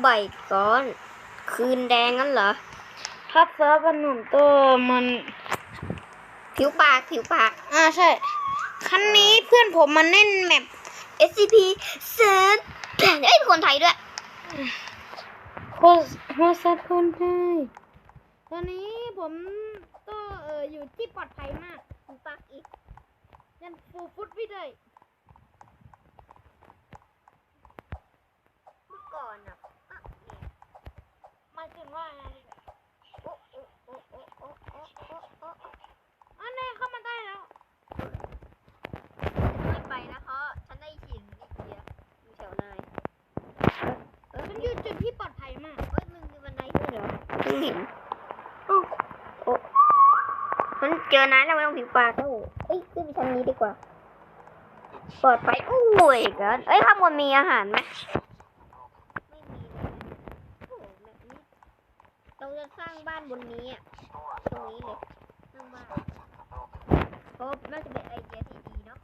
ใบก้อน คืนแดงงั้นเหรอครับเซิร์ฟมันหนุนตัวมันผิวปากผิวปากอ่าใช่คันนี้เพื่อนผมมันเล่นแมป SCP เซนแผ่นเอ้ยเป็นคนไทยด้วยโคโฮสคนไทยตอนนี้ผมก็เอออยู่ที่ปลอดภัยมากผิวปากอีกยันฟูฟุตวิเลยเมื่อก่อนอะอะเนี่ย หมายถึงว่าไง โอ้โอ้โอ้โอ้โอ้โอ้โอ้โอ้อันนี้เข้ามาได้แล้วไม่ไปนะเพราะฉันได้ยินไอ้เกียอยู่แถวนายเออฉันอยู่จุดที่ปลอดภัยมากเอ้ยมึงมีบันไดด้วยเหรอเพิ่งเห็นโอ้โอ้มันเจอนายแล้วไม่ต้องผิวปากแล้วเอ้ยขึ้นไปชั้นนี้ดีกว่าปลอดภัยโอ้ยเกินเอ้ยข้างบนมีอาหารไหมมีเลยโอ้โหแบบนี้ เราจะสร้างบ้านบนนี้อะ ตรงนี้เลยสร้างบ้านเพราะน่าจะเป็นไอเดียที่ดีเนาะ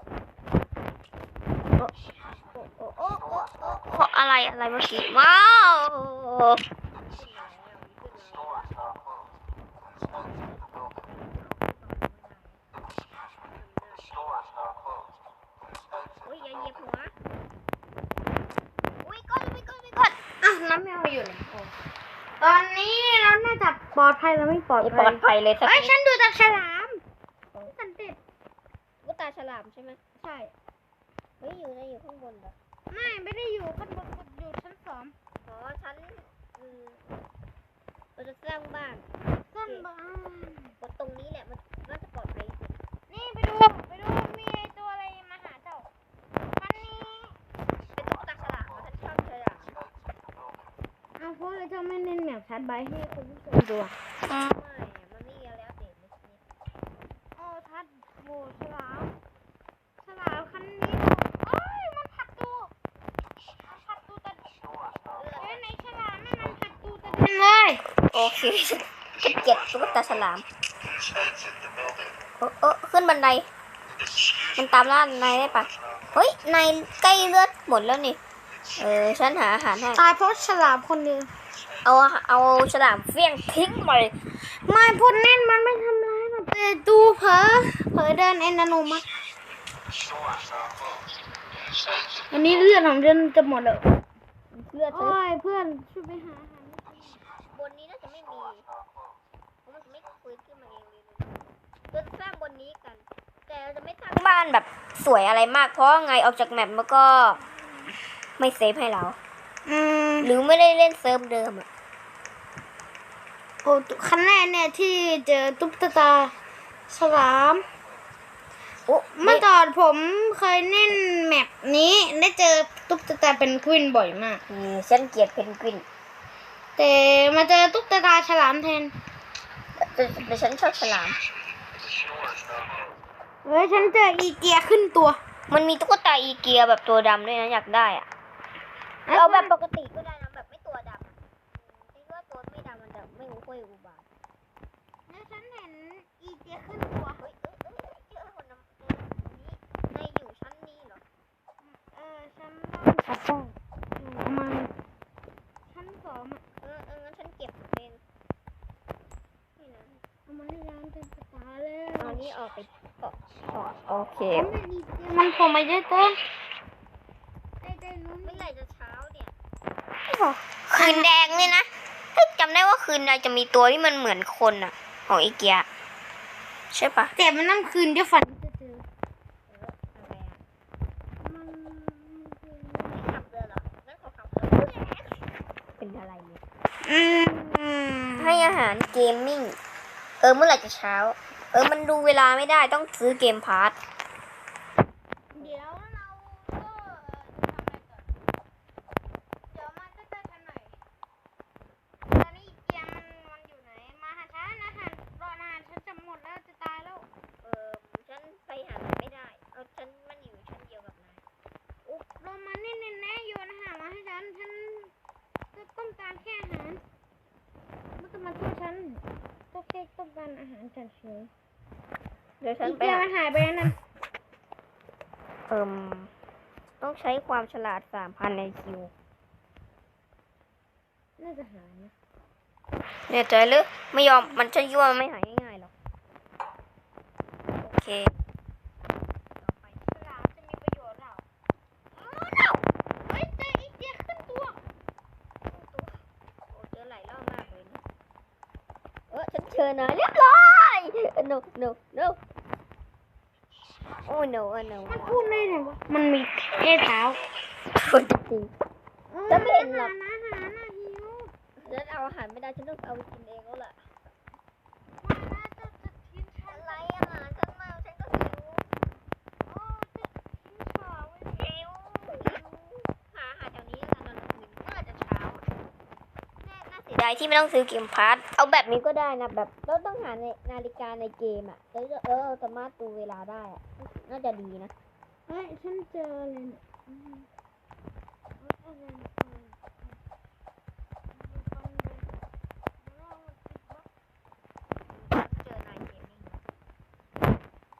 โอ้โอ้โอ้โอ้โอ้โอ้อะไร อะไรเมื่อกี้ว้าวอุ้ยอย่าเหยียบหัวอุ้ยก้อนอุ้ยก้อนอุ้ยก้อนอะน้ำแมวอยู่ไหนโอ้ตอนนี้เราน่าจะปลอดภัยแล้วไม่ปลอดไม่ปภัลอยดภัยเลยสักเอ้ยฉันดูจากฉลามฉันเติดลูตาฉลามใช่ไหมใช่เฮ้ยอยู่ในอยู่ข้างบนเหรอไม่ไม่ได้อยู่ข้างบน อยู่ชั้นสองอ๋อฉันอืมเราจะสร้างบ้านต้นบ้านบนตรงนี้แหละมันน่าจะปลอดภัยที่สุดนี่ไปดูไปดูมีไอ้ตัวอะไรมาหาเจ้าคันนี้เป็นตุ๊กตาฉลามเหรอฉันชอบฉลามเอาเพราะอะไรเจ้าไม่เน้นแมปชัดใบให้คุณผู้ชมดูอะไม่อะมันไม่มีอะไรอัปเดตเลยนี่ โอ้ทัดโบฉลามฉลามคันนี้โอ้ยมันผัดตูมันผัดตูตะเอ้ยในฉลามนั่นมันผัดตูตะเด่นเลย เคฉันเกตุ๊กตาฉลาม โอ้โอ้ขึ้นบันได มันตามล่านายได้ปะเฮ้ย นายใกล้เลือดหมดแล้วนี่ เออ ฉันหาอาหารให้ ตายเพราะฉลามคนเดียวเอา เอาฉลามเฟี้ยงทิ้งไปไม่พูดเน่นมันไม่ทำร้ายหรอกแต่ดูเผลอเผลอเดินเอ็นนาโนมัติวันนี้เลือดของฉันจะหมดแล้วเลือดโอ้ยเพื่อนช่วยไปหาอาหารบนนี้น่าจะ ม่มีเพราะมันจะไม่คุยขึ้นมาเองเลยเราจะสร้างบนนี้กัน แต่เราจะไม่สร้างบ้านแบบสวยอะไรมาก เพราะไงออกจากแมปมันก็ไม่เซฟให้เราอืมหรือไม่ได้เล่นเซิร์ฟเดิมอะโอ้ขั้นแรกเนี่ยที่เจอตุ๊กตาฉลามโอ้เมื่อก่อนผมเคยเล่นแมปนี้ได้เจอตุ๊กตาเป็นกวินบ่อยมากอืมฉันเกลียดเพนกวิน แต่มาเจอตุ๊กตาฉลามแทนแต่แต่ฉันชอบฉลาม เฮ้ยฉันเจออีเกียขึ้นตัว มันมีตุ๊กตาอีเกียแบบตัวดำด้วยนะอยากได้อะเอาแบบปกติก็ได้นะแบบไม่ตัวดำอะคิดว่าตัวไม่ดำมันจะไม่ค่อยอุบาทแล้วฉันเห็นอีเกียขึ้นตัวเฮ้ยเอ้ยเอ้ยเจอคนน้ำตัวนี้ในอยู่ชั้นนี้เหรอ เออฉันต้องขัดต้องประมาณชั้นสองอะ เออเอองั้นฉันเก็บเองนี่นะ เอามาให้ร้านเป็นตาแล้วเอานี้ออกไปต่อต่อโอเคผมเป็นอีเกียมันโผล่มาเยอะเกินไอ้ไอ้นู้นเมื่อไหร่จะเช้าเนี่ยไม่บอกคืนแดงเนี่ยนะเฮ้ยจำได้ว่าคืนแดงจะมีตัวที่มันเหมือนคนอะของอีเกียใช่ปะแต่มันนั่งคืนเดี๋ยวฝันจะเจอ อะไรอะ มันมันคือ ไม่ขับเรือเหรอนั่นเขาขับเรือเป็นอะไรเนี่ย อืม ให้อาหารเกมมิ่ง เออเมื่อไหร่จะเช้า เออมันดูเวลาไม่ได้ต้องซื้อเกมพาร์ท เดี๋ยวเราก็ทำอะไรก่อนเดี๋ยวมันจะเจอกันหน่อยตอนนี้อีเกียมันมันอยู่ไหน มาหาฉันอาหารรออาหารฉันจะหมดแล้วจะตายแล้ว เออฉันไปหามันไม่ได้ เอาฉันมันอยู่ชั้นเดียวกับนาย อุ๊บรอมาเน่นๆนะโยนอาหารมาให้ฉัน ฉันจะต้องการแค่อาหารไม่ต้องมาช่วยฉันก็แค่ต้ องการอาหารเฉยเดี๋ยวฉันอีไปเกียหามันหายไปแล้วนั่นเอิมต้องใช้ความฉลาดสามพันในคิว น่าจะหายนะเนี่ยใจหรือไม่ยอมมันจะยั่วมันไม่หายง่ายๆหรอกโอเค ต่อไปฉลามจะมีประโยชน์เราเฮ้ยเจออีเจียขึ้นตัว โอ้เจอหลายรอบมากเลยนะเอ อฉันเชิญนะเรียบร้อย no no no โอ้ no โอ้ no มันพูดได้ไงวะมันมีแค่เท้าคนจริงจะไม่เห็นหรอกอาหารอาหารนะหิวฉันเอาอาหารไม่ได้ฉันต้องเอาไปกินเองแล้วล่ะ มานะจะจะทิ้งฉัน อะไรอาหารฉันมาฉันก็หิว โอ้จะทิ้งฉาไว้ หิวหาอาหารแถวนี้แล้วกันตอนกลางคืนน่าจะเช้าแน่น่าเสียดายที่ไม่ต้องซื้อเกมพาร์ทเอาแบบนี้ก็ได้นะแบบเราต้องหาในนาฬิกาในเกมอะแล้วจะเออเราสามารถดูเวลาได้อะน่าจะดีนะเฮ้ยฉันเจอเลยเนี่ยอืมเอาอะไรเนี่ยเอาเอาเอาเอาเจอนายเกมมิ่ง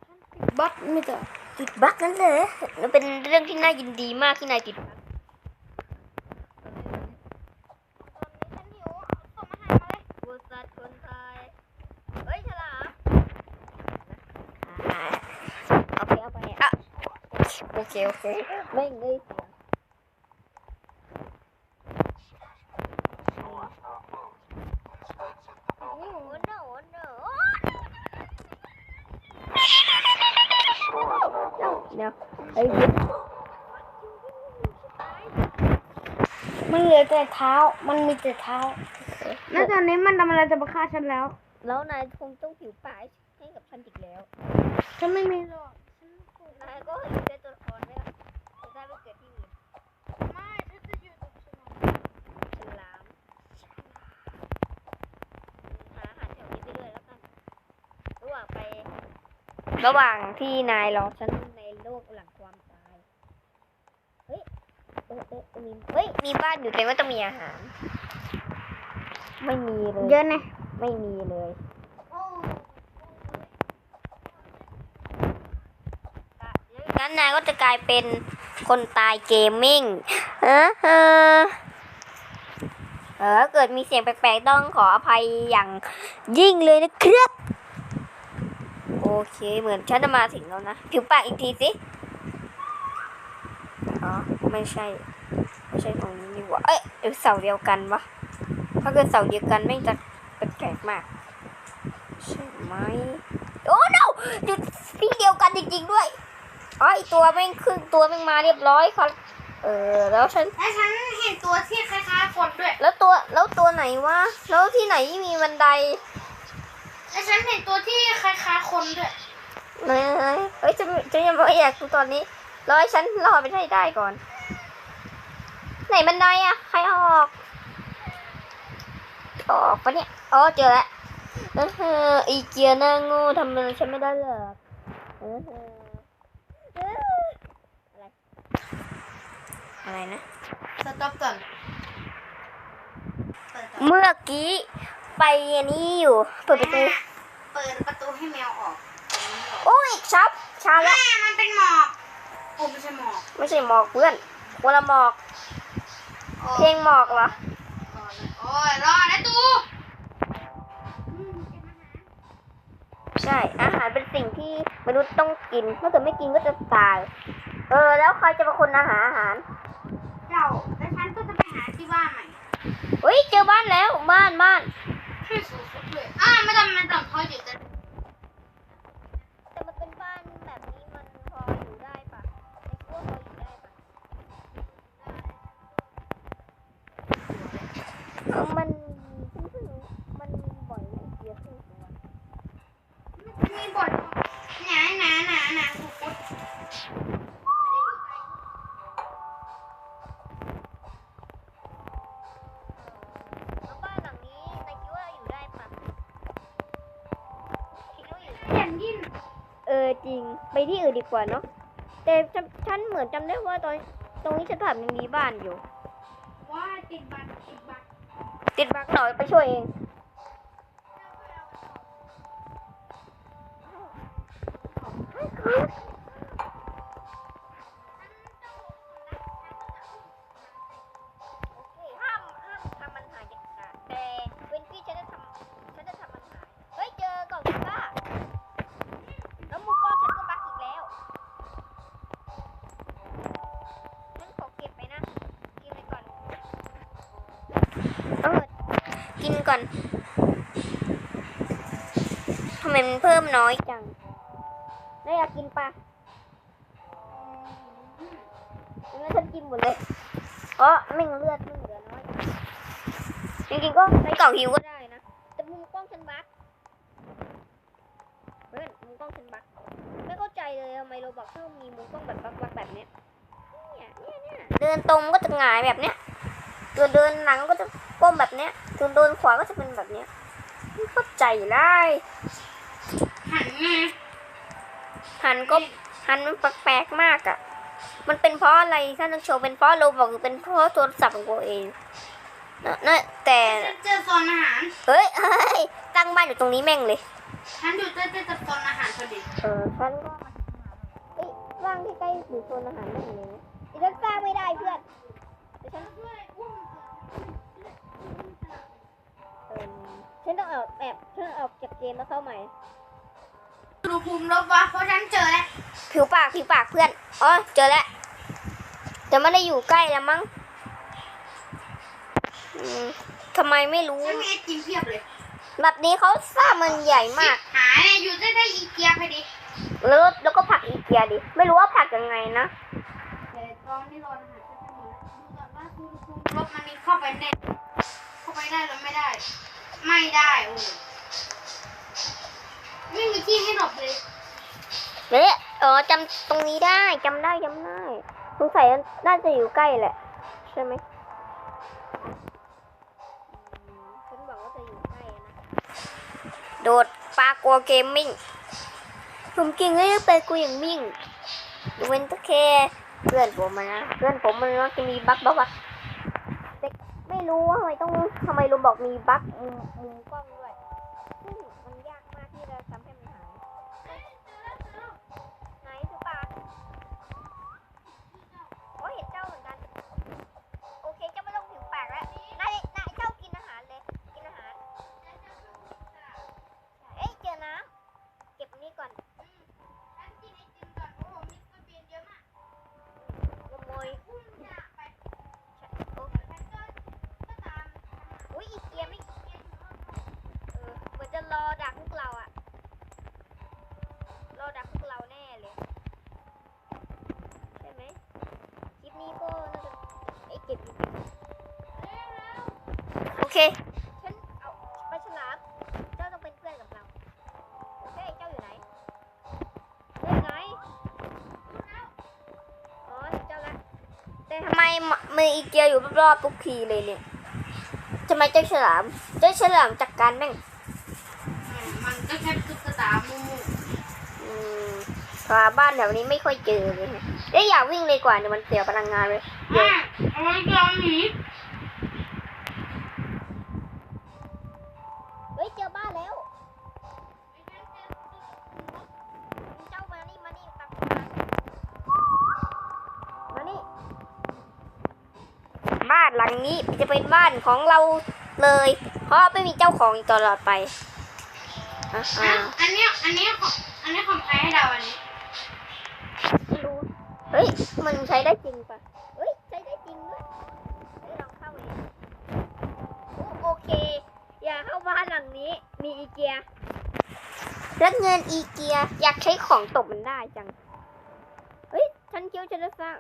ฉันติดบั๊กไม่เจอติดบั๊กนั่นเลยมันเป็นเรื่องที่น่ายินดีมากที่นายติดบั๊ก ตอนนี้ฉันหิวส่งอาหารมาเลย บริษัทคนไทยเฮ้ยฉลามอ่าเอาไปเอาไปอะ โอเคโอเคไม่งเลยเสียงเดี๋ยวไอ้มันเหลือแต่เท้า มันมีแต่เท้า แล้วตอนนี้มันทำอะไรจะมาฆ่าฉันแล้ว แล้วนายคงต้องผิวปากให้กับฉันอีกแล้ว ฉันไม่มีหรอกนายก็อยู่ในตัวละครไหมล่ะจะได้ไปเกิดที่อื่น ไม่ฉันจะอยู่กับฉัน ฉลามหาอาหารแถวนี้ไปเรื่อยแล้วกัน ระหว่างไป ระหว่างที่นายรอฉันในโลกหลังความตาย เฮ้ยเอ้ยเอ้ยมีเฮ้ย มีบ้านอยู่แต่ว่าต้องมีอาหาร ไม่มีเลย เยอะนะ ไม่มีเลยงั้นนายก็จะกลายเป็นคนตายเกมมิ่ง เออเออเออเกิดมีเสียงแปลกๆต้องขออภัยอย่างยิ่งเลยนะครับโอ เคเหมือนฉันจะมาถึงแล้วนะ ผิวปากอีกทีสิ อ๋อ ไม่ใช่ ไม่ใช่ตรงนี้นี่หว่า เอ้ยหรือเสาเดียวกันวะ ถ้าเกิดเสาเดียวกันไม่งจะแปลกๆมาก ใช่ไหม โอ้ no จุดที่เดียวกันจริง ๆ ด้วยอ๋อไอตัวแม่งขึ้นตัวแม่งมาเรียบร้อยครับเออแล้วฉันแล้วฉันเห็นตัวที่คล้ายๆคนด้วย แล้วตัวแล้วตัวไหนวะแล้วที่ไหนมีบันได แล้วฉันเห็นตัวที่คล้ายๆคนด้วยไหนไหนเฮ้ยฉันฉันยังไม่อยากดูตอนนี้รอให้ฉันรอไปได้ได้ก่อน ไหนบันไดอะใครเอาออกเอาออกปะเนี่ยอ๋อเจอแล้วเออเออไอีเกียหน้าโงูทำอะไรฉันไม่ได้เลยเออเออเอออะไรอะไรนะสต็อปก่อนเปิดก่อนเมื่อกี้ ไปอันนี้อยู่ เปิดประตู เปิดประตูให้แมวออกโอ้ยชับช้าแม่แล้วมันเป็นหมอกโอ้ไม่ใช่หมอกไม่ใช่หมอกเพื่อนคนละหมอก โอ้เพลงหมอกเหรอ โอ้ยรอนะตูใช่ อาหารเป็นสิ่งที่มนุษย์ต้องกิน ถ้าเกิดไม่กินก็จะตาย เออ แล้วใครจะเป็นคนอาหารอาหารเจ้าแล้วฉันก็จะไปหาที่บ้านใหม่ เฮ้ย เจอบ้านแล้ว บ้านบ้าน ช่วยสูสุดเลยอ่าไม่ต้องไม่ต้องเขาอยู่แต่แต่มันเป็นบ้านแบบนี้มันพออยู่ได้ปะในพวกพออยู่ได้ปะเออมัน ดีกว่าเนาะแต่จำฉันเหมือนจำได้ว่าตอนตรงนี้ฉันถามยังมีบ้านอยู่ ว่าติดบัตรติดบัตรติดบักหน่อยไปช่วยเอง ก่อนทำไมมันเพิ่มน้อยจังนายอยากกินปลางั้นฉันกินหมดเลยเพราะไม่งเลือดมันเหลือน้อยจริงๆก็ใช้กล่องหิวก็ได้นะแต่มุมกล้องฉันบักเพื่อนมุมกล้องฉันบักไม่เข้าใจเลยทำไมโรบอกชอบมีมุมกล้องแบบบักแบบเนี้ยเนี่ยเนี่ยเนี่ยเดินตรงก็จะหงายแบบเนี้ยเดินเดินหลังก็จะ ก้มแบบเนี้ยเดินเดินขวาก็จะเป็นแบบเนี้ยไม่เข้าใจเลยหันมาหันก็หันมันแปลกๆมากอะ่ะ มันเป็นเพราะอะไรท่านต้องโชว์เป็นเพราะโรบอกหรือเป็นเพราะโทรศัพท์ของตัวเองนะนะแต่ฉันเจอโซนอาหารเฮ้ยเฮ้ยตั้งบ้านอยู่ตรงนี้แม่งเลยฉันอยู่ใกล้ๆกับโซนอาหารพอดีเออฉันก็เอ้ยร่างที่ใกล้ถึงโซนอาหารแม่งเลยนะแต่ฉันสร้างไม่ได้เพื่อนแต่ฉันช่วยอุ้ม ฉันต้องเอาแอบฉันออกจากเกมแล้วเข้าใหม่อุณหภูมิลบวะเพราะฉันเจอแล้วผิวปากผิวปากเพื่อนอ๋อเจอแล้วแต่ไม่ได้อยู่ใกล้แล้วมั้งอืมทำไมไม่รู้ ฉันมีไอติมเพียบเลยแบบนี้เขาสร้างมันใหญ่มาก หายเลยอยู่ใกล้ๆอีเกียพอดีแล้วแล้วก็ผลักอีเกียดิ ไม่รู้ว่าผลักยังไงนะแต่ตอนที่โดนอาหารฉันจะมีแล้วดูก่อนว่าอุณหภูมิลบมันมีเข้าไปได้เข้าไปได้หรือไม่ได้ ไม่ได้โอ้ไม่มีที่ให้หลบเลยเอ๊ะเออจำตรงนี้ได้จำได้จำได้สงสัยน่าจะอยู่ใกล้แหละ ใช่ไหมอืมฉันบอกว่าจะอยู่ใกล้นะ โดดปลากัวเกมมิ่ง ผมเก่งเลยไปกูอย่างมิ่งยกเว้นแตะแค่เพื่อนผมอะนะ เพื่อนผมมันมักจะมีบั๊กบั๊กบั๊กแต่ไม่ รู้ว่าทำไมต้องทำไมลุงบอกมีบั๊กมุมมุมกล้อง มมืออีเกียอยู่รอบๆทุกทีเลยเนี่ยทำไมเจ้าฉลาม เจ้าฉลามจัดการแม่งอืมมันก็แค่ตุ๊กตามูมูอืมหาบ้านแถวนี้ไม่ค่อยเจอเลยนะเอ้ยอยากวิ่งเลยกว่าเดี๋ยวมันเสียพลังงานเลยเดี๋ยวอะเอาไว้ยอมหนี จะเป็นบ้านของเราเลย เพราะไม่มีเจ้าของอีกตลอดไปอะอะอันเนี้ยอันเนี้ยของอันเนี้ยของใครให้เราอันนี้ไม่รู้เฮ้ยมันใช้ได้จริงปะเฮ้ยใช้ได้จริงด้วยเฮ้ยลองเข้าเลยโอ้โอเค อย่าเข้าบ้านหลังนี้ มีอีเกียรับเงินอีเกียอยากใช้ของตบมันได้จัง เฮ้ยฉันเคี้ยวฉันจะสร้าง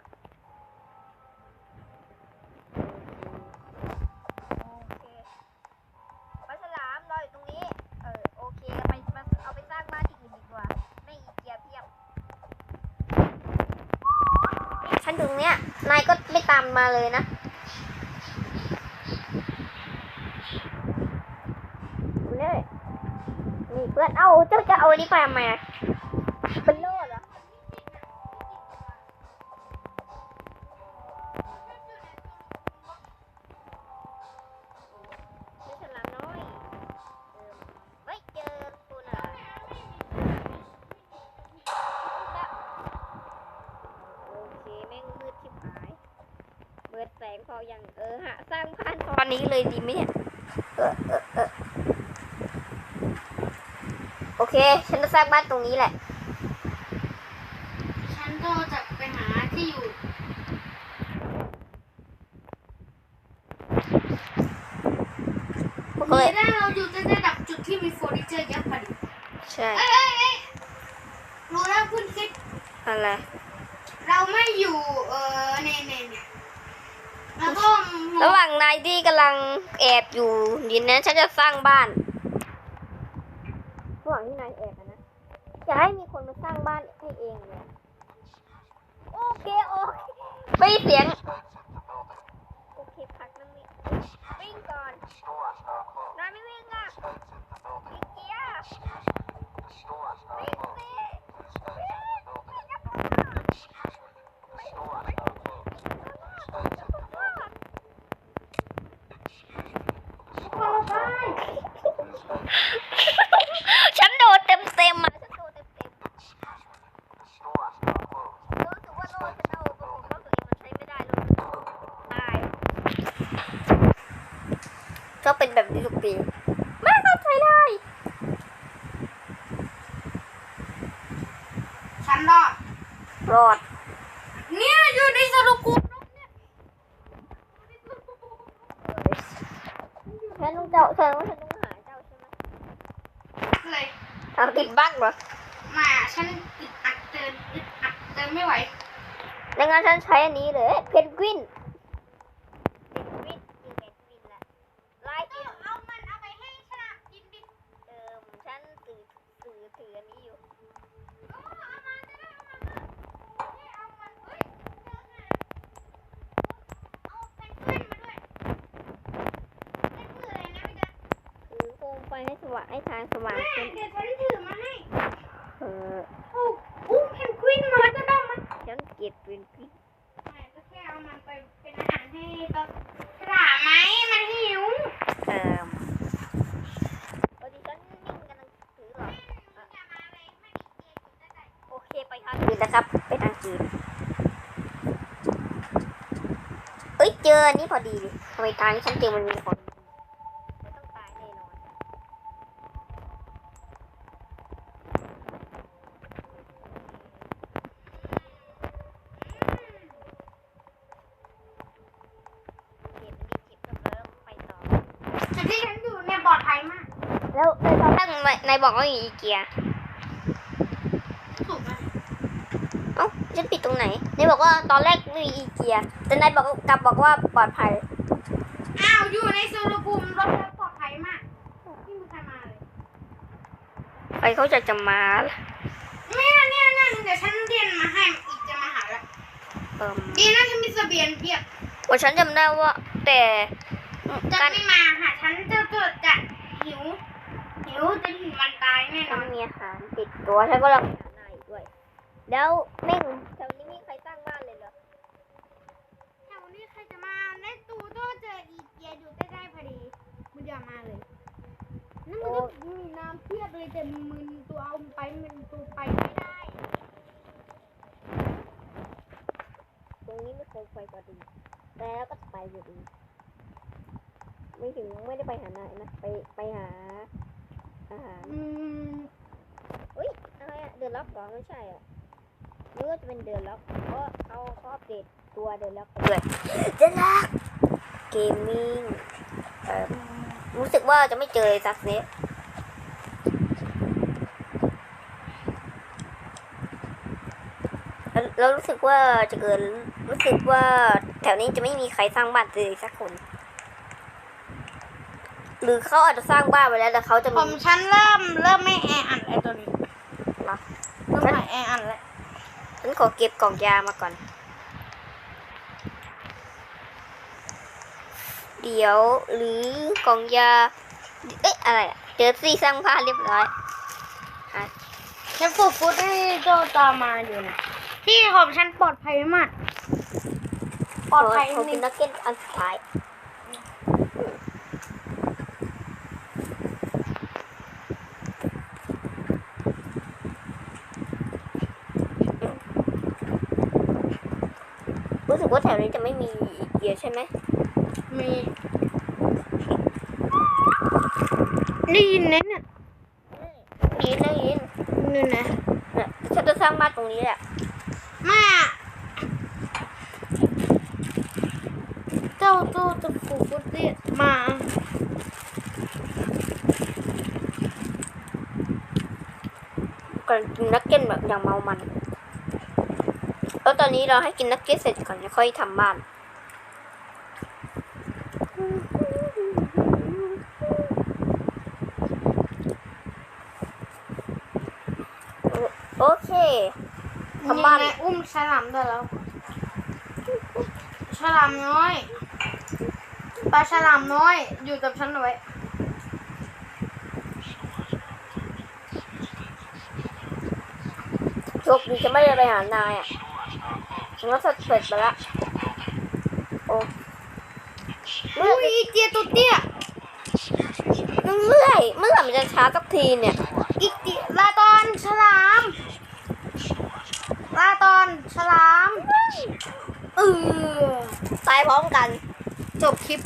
มาเลยนะเนี่ยนี่เพื่อน เอาเจ้าจะเอาอันนี้ไปทำไม บิดแสงพอยังเออฮะสร้างบ้านตอนนี้เลยดีไหมเนี่ยเออเออเออโอเค ฉันจะสร้างบ้านตรงนี้แหละ ฉันก็จะไปหาที่อยู่ โอ้โหฮ้ยดีนะเราอยู่ในระดับจุดที่มีเฟอร์นิเจอร์เยอะพอดีใช่ เอ้ยเอ้ยเอ้ยรู้แล้วคุณคิดอะไร เราไม่อยู่เออเนี่ยเนี่ยเนี่ย แล้วก็ระหว่างนายที่กำลังแอบอยู่ดินนั้นฉันจะสร้างบ้านระหว่างที่นายแอบนะอยากให้มีคนมาสร้างบ้านให้เองเลยโอเคโอเคไม่เสียงโอเคพักนั่งนี่วิ่งก่อนนายไม่วิ่งอะอีเกียวิ่งสิวิ่งวิ่งจะพอไม่ไม่จะพอ ฉันโดดเต็มเต็มๆอะ ฉันโดดเต็มเต็มๆรู้สึกว่าโลฉันเอาประกอบว่าตัวเองมันใช้ไม่ได้เลยตายก็เป็นแบบนี้ทุกปีไม่เข้าใจเลย ฉันรอด รอด เนี่ยอยู่ในสรุปกูเนี่ย ฉันต้องเจ้าฉันว่าฉันต้องหาเจ้าใช่ไหม เลย เอาติดบั๊กเหรอ มาฉันอึดอัดเดินอึดอัดเดินไม่ไหว ในงนั้นฉันใช้อันนี้เลย เพนกวินเพนกวินยิงเพนกวินแหละไล่ ก็ กิน เอามันเอาไปให้ฉลามกินดิ เดิมฉันถือถือถืออันนี้อยู่ เออเอามาจะได้เอามาเนี่ยเอามันเฮ้ยเจอไงเอาเป็นเพื่อนมาด้วยเป็นเพื่อนอะไรนะพี่จ๊ะ ถือโคมไฟให้สว่างให้ทางสว่าง แม่ ขึ้น เดี๋ยวฉันถือมาให้ เออ โอ้อุ้มเพนกวินมาจะได้มัน ฉันเกลียดเพนกวิน ไม่ก็แค่เอามันไปเป็นอาหารให้ปลาฉลามไหมมันหิว เอ่อพอดีฉันนิ่งกำลังถือหรอก อย่ามาเลยไม่มีเกมอยู่ได้ไหน โอเคไปทางอื่ นนะครับไปทางอื่นเอ้ยเจออันนี้พอดีเลยทำไมทางที่ฉันเจอมันมีคนไม่ต้องตายแน่นอนเก็บอันนี้เก็บเรียบร้อยแล้วไปต่อแต่ที่ฉันอยู่เนี่ยปลอดภัยมาก แล้วในตอนแรกนายบอกว่าอยู่อีเกีย ถูกไหม เอ้า ฉันปิดตรงไหนนายบอกว่าตอนแรกมีอีเกีย แต่นายบอกกลับบอกว่าปลอดภัย อ้าวอยู่ในสุรภูมิรถแล้วปลอดภัยมากไม่มีใครมาเลยใครเขาจะจะมาล่ะเนี่ยเนี่ยเนี่ยเดี๋ยวฉันเรียนมาให้อีกจะมาหาแล้วเอิ่มดีนะฉันมีเสบียงเพียบว่าฉันจำได้ว่า แต่จะการไม่มาหาฉันจะเกิดจะหิวหิวจะถึงมันตายแน่นฉัอนนมีอาหารติดตัวฉันก็ลองหานายด้วย แล้วแม่งแถวนี้มีใครสร้างบ้านเลยเหรอแถวนี้ใครจะมาในตูโตเจออีเกียอยู่ใกล้ๆพอดีมันอย่ามาเลยนั่นมันก็มีน้ำเพียบเลยแต่มึนตัวเอาไปมันตัวไปไม่ได้ ตรงนี้ไม่เคยไฟก็ดี แล้วก็ไปอยู่ดี ไม่ถึงไม่ได้ไปหานายนะไปไปหาอาหารอืมอุ้ยอะไรอะเดือนล็อกเหรอไม่ใช่อะ นึกว่าจะเป็นเดือนล็อกเพราะเขาเขาอัปเดตตัวเดือนล็อกไปด้วยเดือนล็อกเกมมิ่งเอ่อรู้สึกว่าจะไม่เจอซักเซสแล้วแล้วรู้สึกว่าจะเกินรู้สึกว่าแถวนี้จะไม่มีใครสร้างบ้านเลยสักคน หรือเขาอาจจะสร้างบ้านไปแล้วแต่เขาจะผมีมฉันเริ่มเริ่มไม่แออัดไอตัวนี้เหรอเริ่มไม่แออัดแล้ว ฉันขอเก็บกล่องยามาก่อน เดี๋ยวหรือกล่องยา เอ๊ะอะไรอะเจอซี่สร้างผ้าเรียบร้อยฉันฝึกฟุตให้โจตามมาอยู่นะที่ของฉันปลอดภัยมาก ปลอดภัยขอนิกิดนนักเก็ตอันสุดท้าย รู้สึกว่าแถวนี้จะไม่มีอีเยอะใช่ไหมมีได้ยินไหมน่ะนี่ได้ยินนี่นะนี่ฉันจะสร้างบ้านตรงนี้แหละมาเจ้าตัวจะฝูกเรียกมาการนกินนักเก็ตแบบอย่างเมามัน แล้วตอนนี้เราให้กินนักเก็ตเสร็จก่อนจะค่อยทำบ้านโอเคทำบ้านยังไงอุ้มฉลามได้แล้วฉลามน้อยปลาฉลามน้อย อยู่กับฉันไว้โชคดีจะไม่ได้ไปหานายอะ ฉันก็เสร็จไปละโอ้อุ้ยอีเจียตัวเตี้ยเมื่อย เมื่อไหร่มันจะช้าสักทีเนี่ย อีเตี้ยลาตอนฉลามลาตอนฉลาม เออตายพร้อมกัน จบคลิป